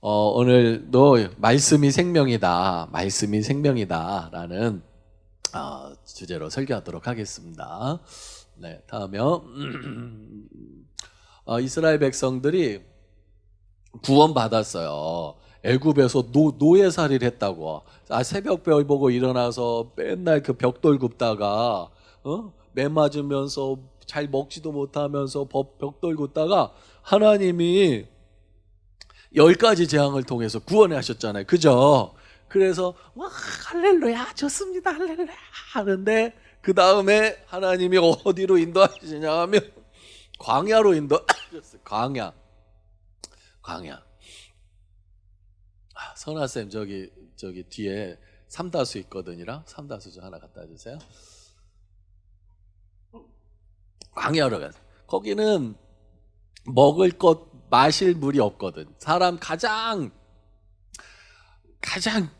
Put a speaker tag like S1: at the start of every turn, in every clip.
S1: 어, 오늘도 말씀이 생명이다, 말씀이 생명이다라는 어, 주제로 설교하도록 하겠습니다. 네, 다음에요. 어, 이스라엘 백성들이 구원 받았어요. 애굽에서 노, 노예살이를 했다고. 아, 새벽 별 보고 일어나서 맨날 그 벽돌 굽다가 어? 매 맞으면서 잘 먹지도 못하면서 법- 벽돌 굽다가 하나님이 열 가지 재앙을 통해서 구원해 하셨잖아요. 그죠? 그래서 와 할렐루야 좋습니다 할렐루야 하는데 그 다음에 하나님이 어디로 인도하시냐 하면 광야로 인도하셨어요. 광야, 광야. 아, 선아 쌤 저기 저기 뒤에 삼다수 있거든요. 삼다수 좀 하나 갖다 주세요. 광야로 가서 거기는 먹을 것 마실 물이 없거든. 사람 가장 가장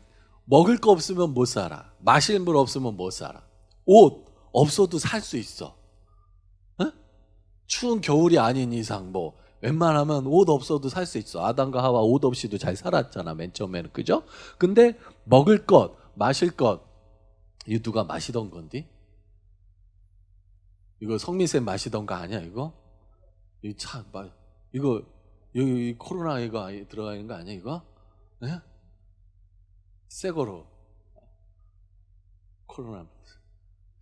S1: 먹을 거 없으면 못 살아. 마실 물 없으면 못 살아. 옷 없어도 살 수 있어. 어? 추운 겨울이 아닌 이상 뭐 웬만하면 옷 없어도 살 수 있어. 아담과 하와 옷 없이도 잘 살았잖아. 맨 처음에는 그죠? 근데 먹을 것, 마실 것 누가 마시던 건디? 이거 성민쌤 마시던 거 아니야 이거? 이 차, 마, 이거 여기 이 코로나 이거 들어가 있는 거 아니야 이거? 예? 새 거로 코로나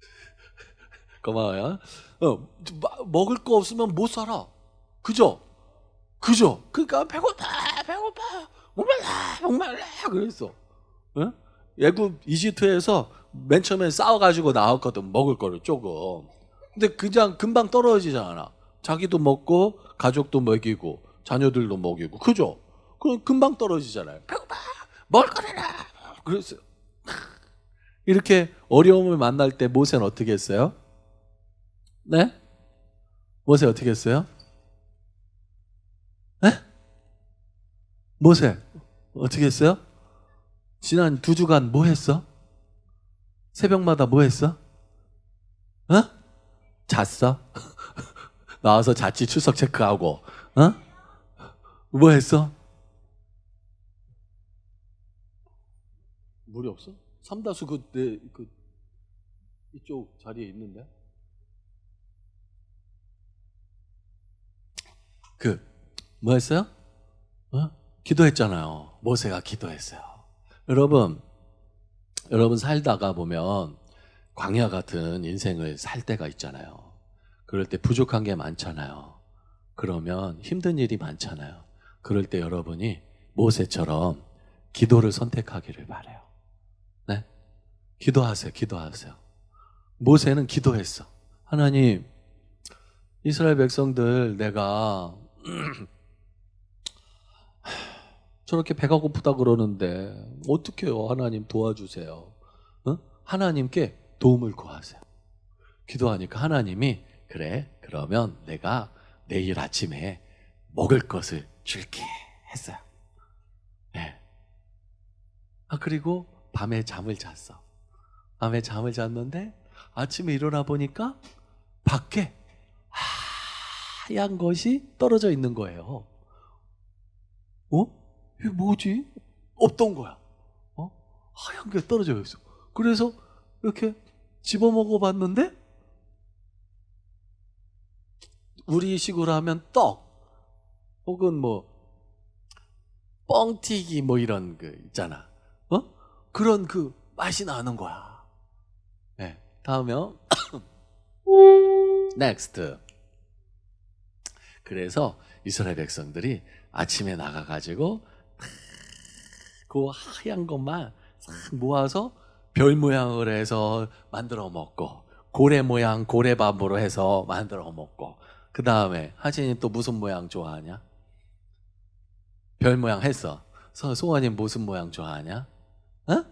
S1: 고마워요. 어, 마- 먹을 거 없으면 못 살아. 그죠? 그죠? 그러니까 배고파, 배고파, 목말라, 목말라 그랬어. 예? 애굽 이집트에서 맨 처음에 싸워가지고 나왔거든 먹을 거를 조금. 근데 그냥 금방 떨어지잖아. 자기도 먹고 가족도 먹이고 자녀들도 먹이고 그죠? 그럼 금방 떨어지잖아요. 배고파, 먹을 거 내라. 그랬어요. 이렇게 어려움을 만날 때 모세는 어떻게 했어요? 네? 모세 어떻게 했어요? 네? 모세 어떻게 했어요? 지난 두 주간 뭐 했어? 새벽마다 뭐 했어? 어? 잤어? 나와서 자취 출석 체크하고, 어? 뭐 했어? 물이 없어? 삼다수 그, 내, 그, 이쪽 자리에 있는데? 그, 뭐 했어요? 어? 기도했잖아요. 모세가 기도했어요. 여러분, 여러분 살다가 보면 광야 같은 인생을 살 때가 있잖아요. 그럴 때 부족한 게 많잖아요. 그러면 힘든 일이 많잖아요. 그럴 때 여러분이 모세처럼 기도를 선택하기를 바래요. 네? 기도하세요. 기도하세요. 모세는 기도했어. 하나님, 이스라엘 백성들 내가 저렇게 배가 고프다 그러는데 어떡해요? 하나님 도와주세요. 어? 하나님께 도움을 구하세요. 기도하니까 하나님이 그래 그러면 내가 내일 아침에 먹을 것을 줄게 했어요. 네. 아 그리고 밤에 잠을 잤어. 밤에 잠을 잤는데 아침에 일어나 보니까 밖에 하얀 것이 떨어져 있는 거예요. 어? 이게 뭐지? 없던 거야. 어? 하얀 게 떨어져 있어. 그래서 이렇게 집어 먹어 봤는데 우리식으로 하면 떡 혹은 뭐 뻥튀기 뭐 이런 그 있잖아. 어? 그런 그 맛이 나는 거야. 네. 다음에요. 넥스트. 그래서 이스라엘 백성들이 아침에 나가 가지고 그 하얀 것만 싹 모아서 별 모양을 해서 만들어 먹고 고래 모양 고래밥으로 해서 만들어 먹고 그 다음에 하진이 또 무슨 모양 좋아하냐? 별 모양 했어. 서- 송환이 무슨 모양 좋아하냐? 어?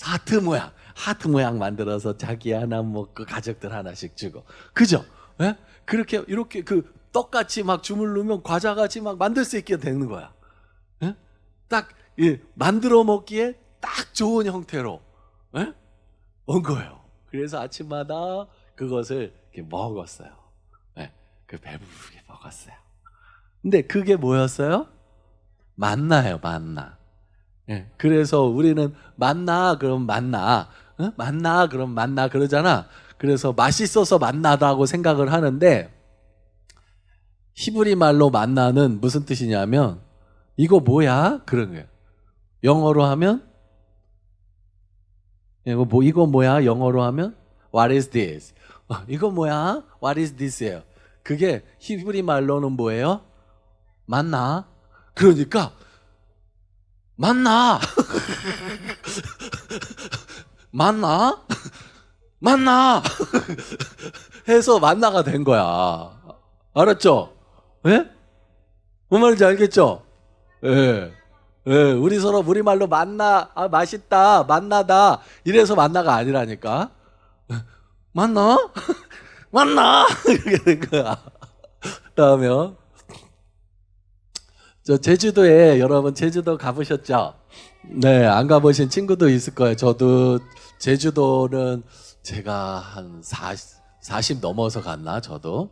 S1: 하트 모양, 하트 모양 만들어서 자기 하나 먹고 가족들 하나씩 주고, 그죠? 예? 그렇게 이렇게 그 떡같이 막 주물르면 과자같이 막 만들 수 있게 되는 거야. 예? 딱 예, 만들어 먹기에 딱 좋은 형태로 예? 온 거예요. 그래서 아침마다 그것을 먹었어요. 예, 그 배부르게 먹었어요. 근데 그게 뭐였어요? 만나요, 만나. 예, 그래서 우리는 만나 그럼 만나, 어? 만나 그럼 만나 그러잖아. 그래서 맛있어서 만나다고 생각을 하는데 히브리 말로 만나는 무슨 뜻이냐면 이거 뭐야 그런 거예요. 영어로 하면 이거 뭐 이거 뭐야 영어로 하면 What is this? 어, 이거 뭐야? What is this예요. 그게 히브리 말로는 뭐예요? 만나. 그러니까 만나. 만나? 만나. 해서 만나가 된 거야. 알았죠? 예? 뭔 말인지 알겠죠? 예. 예, 우리 서로 우리말로 만나, 아, 맛있다, 만나다. 이래서 만나가 아니라니까. 만나? 만나! 이렇게 된 거야. 다음에요. 저 제주도에 여러분 제주도 가보셨죠? 네, 안 가보신 친구도 있을 거예요. 저도 제주도는 제가 한 40, 40 넘어서 갔나, 저도.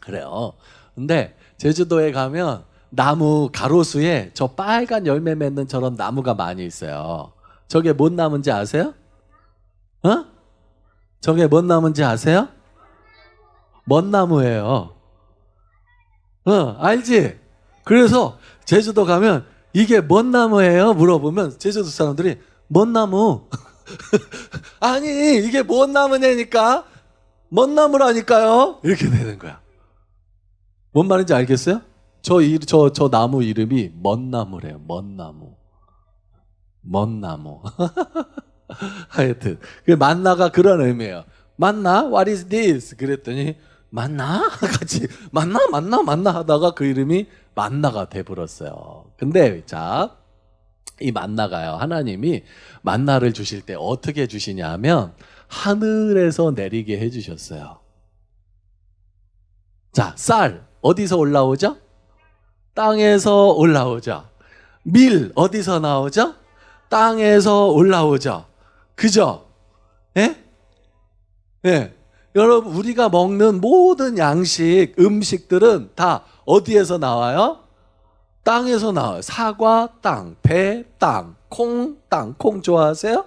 S1: 그래요. 근데 제주도에 가면 나무 가로수에 저 빨간 열매 맺는 저런 나무가 많이 있어요. 저게 뭔 나무인지 아세요? 어? 저게 뭔 나무인지 아세요? 먼 나무예요. 어, 알지? 그래서 제주도 가면 이게 뭔 나무예요? 물어보면 제주도 사람들이 뭔 나무? 아니, 이게 뭔 나무냐니까? 뭔 나무라니까요? 이렇게 되는 거야. 뭔 말인지 알겠어요? 저, 이, 저, 저 나무 이름이 먼 나무래요. 먼 나무. 먼 나무. 하여튼. 그 만나가 그런 의미예요. 만나? What is this? 그랬더니, 만나? 같이, 만나? 만나? 만나? 하다가 그 이름이 만나가 돼버렸어요. 근데, 자, 이 만나가요. 하나님이 만나를 주실 때 어떻게 주시냐 하면, 하늘에서 내리게 해주셨어요. 자, 쌀, 어디서 올라오죠? 땅에서 올라오죠. 밀 어디서 나오죠? 땅에서 올라오죠. 그죠? 예? 예. 여러분 우리가 먹는 모든 양식, 음식들은 다 어디에서 나와요? 땅에서 나와요. 사과 땅, 배 땅, 콩 땅. 콩 좋아하세요?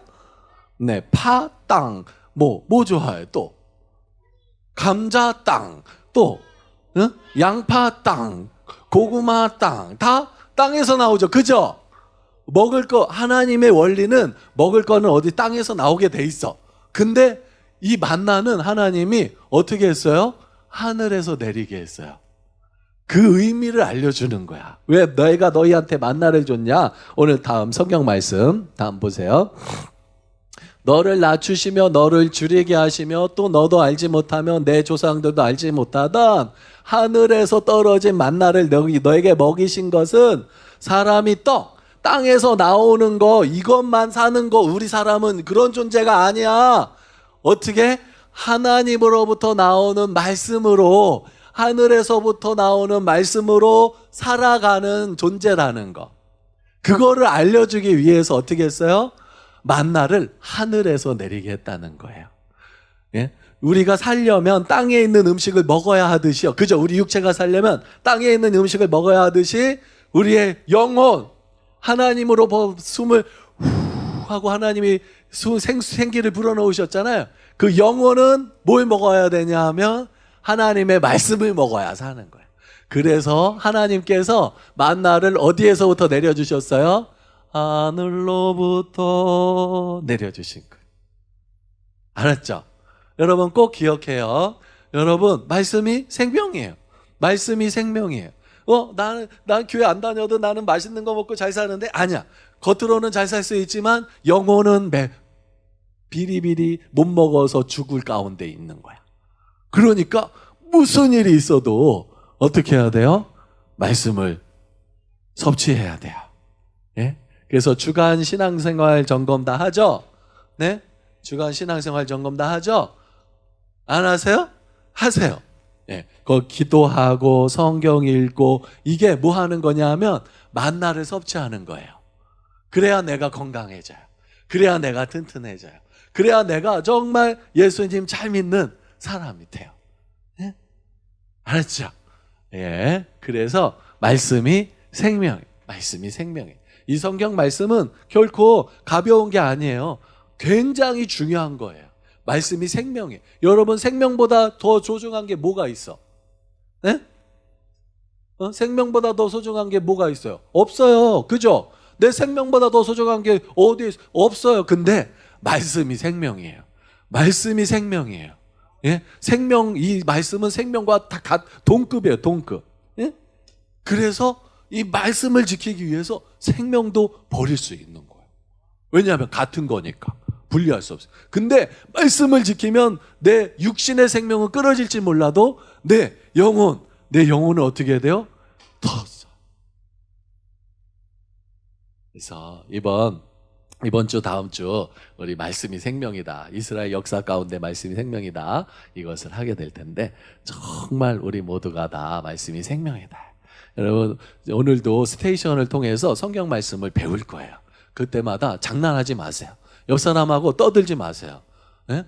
S1: 네, 파 땅. 뭐, 뭐 좋아해요? 또 감자 땅. 또 응? 양파 땅, 고구마 땅, 다 땅에서 나오죠. 그죠? 먹을 거, 하나님의 원리는 먹을 거는 어디 땅에서 나오게 돼 있어. 근데 이 만나는 하나님이 어떻게 했어요? 하늘에서 내리게 했어요. 그 의미를 알려주는 거야. 왜 너희가 너희한테 만나를 줬냐? 오늘 다음 성경 말씀, 다음 보세요. 너를 낮추시며 너를 줄이게 하시며 또 너도 알지 못하며 내 조상들도 알지 못하던 하늘에서 떨어진 만나를 너에게 먹이신 것은 사람이 떡, 땅에서 나오는 거, 이것만 사는 거, 우리 사람은 그런 존재가 아니야. 어떻게? 하나님으로부터 나오는 말씀으로, 하늘에서부터 나오는 말씀으로 살아가는 존재라는 거. 그거를 알려주기 위해서 어떻게 했어요? 만나를 하늘에서 내리게 했다는 거예요. 예? 우리가 살려면 땅에 있는 음식을 먹어야 하듯이요. 그죠? 우리 육체가 살려면 땅에 있는 음식을 먹어야 하듯이 우리의 영혼, 하나님으로 숨을 후 하고 하나님이 생, 생기를 불어넣으셨잖아요. 그 영혼은 뭘 먹어야 되냐 하면 하나님의 말씀을 먹어야 사는 거예요. 그래서 하나님께서 만나를 어디에서부터 내려주셨어요? 하늘로부터 내려주신 거예요. 알았죠? 여러분 꼭 기억해요. 여러분, 말씀이 생명이에요. 말씀이 생명이에요. 어, 나는, 난 교회 안 다녀도 나는 맛있는 거 먹고 잘 사는데? 아니야. 겉으로는 잘 살 수 있지만 영혼은 매, 비리비리 못 먹어서 죽을 가운데 있는 거야. 그러니까 무슨 일이 있어도 어떻게 해야 돼요? 말씀을 섭취해야 돼요. 예? 그래서 주간 신앙생활 점검 다 하죠? 네? 주간 신앙생활 점검 다 하죠? 안 하세요? 하세요. 예. 그 기도하고 성경 읽고 이게 뭐 하는 거냐 하면 만나를 섭취하는 거예요. 그래야 내가 건강해져요. 그래야 내가 튼튼해져요. 그래야 내가 정말 예수님 잘 믿는 사람이 돼요. 예? 알았죠? 예. 그래서 말씀이 생명이에요. 말씀이 생명이에요. 이 성경 말씀은 결코 가벼운 게 아니에요. 굉장히 중요한 거예요. 말씀이 생명이에요. 여러분 생명보다 더 소중한 게 뭐가 있어? 네? 어? 생명보다 더 소중한 게 뭐가 있어요? 없어요. 그죠? 내 생명보다 더 소중한 게 어디 있- 없어요. 근데 말씀이 생명이에요. 말씀이 생명이에요. 예? 생명 이 말씀은 생명과 다 같- 동급이에요. 동급. 예? 그래서 이 말씀을 지키기 위해서 생명도 버릴 수 있는 거예요. 왜냐하면 같은 거니까 분리할 수 없어요. 근데 말씀을 지키면 내 육신의 생명은 끊어질지 몰라도 내 영혼, 내 영혼은 어떻게 돼요? 더 써. 그래서 이번 이번 주 다음 주 우리 말씀이 생명이다. 이스라엘 역사 가운데 말씀이 생명이다. 이것을 하게 될 텐데 정말 우리 모두가 다 말씀이 생명이다. 여러분 오늘도 스테이션을 통해서 성경 말씀을 배울 거예요. 그때마다 장난하지 마세요. 옆 사람하고 떠들지 마세요. 예?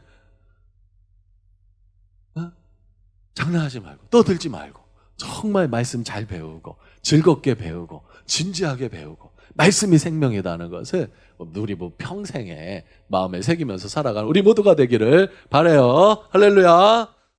S1: 어? 장난하지 말고 떠들지 말고 정말 말씀 잘 배우고 즐겁게 배우고 진지하게 배우고 말씀이 생명이라는 것을 우리 뭐 평생에 마음에 새기면서 살아가는 우리 모두가 되기를 바래요. 할렐루야.